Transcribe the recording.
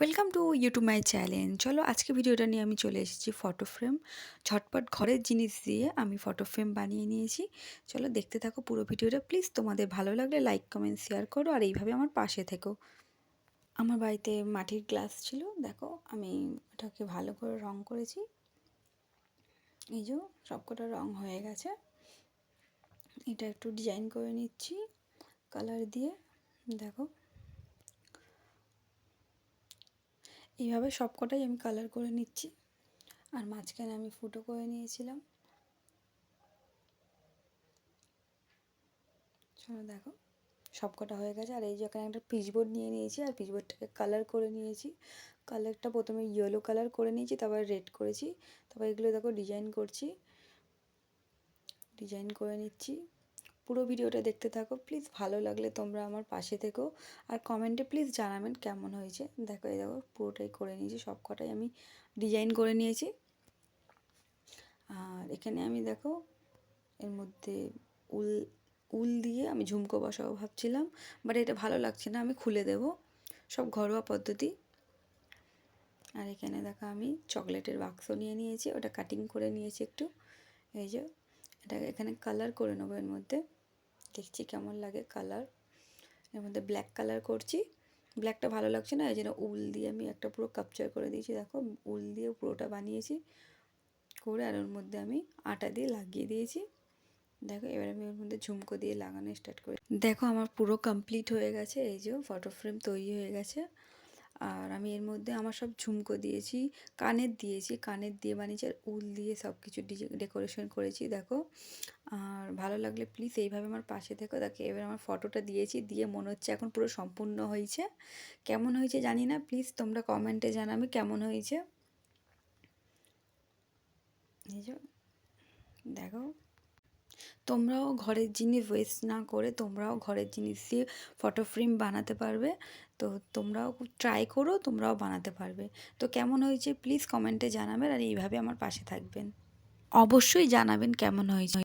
Welcome to YouTube my challenge চলো আজকে ভিডিওটা নিয়ে আমি চলে এসেছি ফটো ফ্রেম ঝটপট ঘরের জিনিস দিয়ে আমি ফটো ফ্রেম বানিয়ে নিয়েছি। চলো দেখতে থাকো পুরো ভিডিওটা। প্লিজ তোমাদের ভালো লাগলে লাইক কমেন্ট শেয়ার করো আর এইভাবে আমার পাশে থেকো। আমার বাড়িতে মাটির গ্লাস ছিল। দেখো আমি ওটাকে ভালো করে রং করেছি। এই যে সবকটা রং হয়ে গেছে। এটা একটু ডিজাইন করে নিচ্ছি। কালার দিয়ে, দেখো। এইভাবে সবকটাই আমি কালার করে নিচ্ছি। আর মাঝখানে আমি ফুটো করে নিয়েছিলাম। চলো দেখো, সবকটা হয়ে গেছে। আর এই যে এখানে একটা পিচবোর্ড নিয়ে নিয়েছি, আর পিচবোর্ডটাকে কালার করে নিয়েছি। কালারটা প্রথমে ইয়েলো কালার করে নিয়েছি, তারপর রেড করেছি। তারপর এগুলো দেখো ডিজাইন করছি। ডিজাইন করে নিচ্ছি। পুরো ভিডিওটা দেখতে থাকো। প্লিজ ভালো লাগলে তোমরা আমার পাশে থেকো। আর কমেন্টে প্লিজ জানাবেন কেমন হয়েছে। দেখো, এই দেখো, পুরোটাই করে নিয়েছি সব কটাই আমি ডিজাইন করে নিয়েছি। আর এখানে আমি দেখো, এর মধ্যে উল উল দিয়ে আমি ঝুমকো বসাবো ভাবছিলাম বাট এটা ভালো লাগছে না, আমি খুলে দেব। সব ঘরোয়া পদ্ধতি। আর এখানে দেখো, আমি চকলেটের বাক্স নিয়ে নিয়েছি, ওটা কাটিং করে নিয়েছি একটু। এই যে এটা এখানে কালার করে নেব এর মধ্যে। দেখছি কেমন লাগে কালারের মধ্যে ব্ল্যাক কালার করছি। ব্ল্যাকটা ভালো লাগছে না, এই জন্য উল দিয়ে আমি একটা পুরো কাপচার করে দিয়েছি। দেখো, উল দিয়ে পুরোটা বানিয়েছি করে, আর ওর মধ্যে আমি আটা দিয়ে লাগিয়ে দিয়েছি। দেখো, এবার আমি ওর মধ্যে ঝুমকো দিয়ে লাগানো স্টার্ট করি। দেখো, আমার পুরো কমপ্লিট হয়ে গেছে, এই যে ফটো ফ্রেম তৈরি হয়ে গেছে। আর আমি এর মধ্যে আমার সব ঝুমকো দিয়েছি, কানের দিয়েছি, কানের দিয়ে বানিয়েছি, আর উল দিয়ে সব কিছু ডেকোরেশন করেছি, দেখো। আর ভালো লাগলে প্লিজ এইভাবে আমার পাশে থেকো। দেখো, এবার আমার ফটোটা দিয়েছি, দিয়ে মনে হচ্ছে এখন পুরো সম্পূর্ণ হয়েছে। কেমন হয়েছে জানি না, প্লিজ তোমরা কমেন্টে জানাবে কেমন হয়েছে। দেখো। তোমরাও ঘরের জিনিস ওয়েস্ট না করে তোমরাও ঘরের জিনিস দিয়ে ফটো ফ্রেম বানাতে পারবে। তো তোমরাও ট্রাই করো, তোমরাও বানাতে পারবে। তো কেমন হয়েছে প্লিজ কমেন্টে জানাবেন আর এইভাবে আমার পাশে থাকবেন। অবশ্যই জানাবেন কেমন হয়েছে।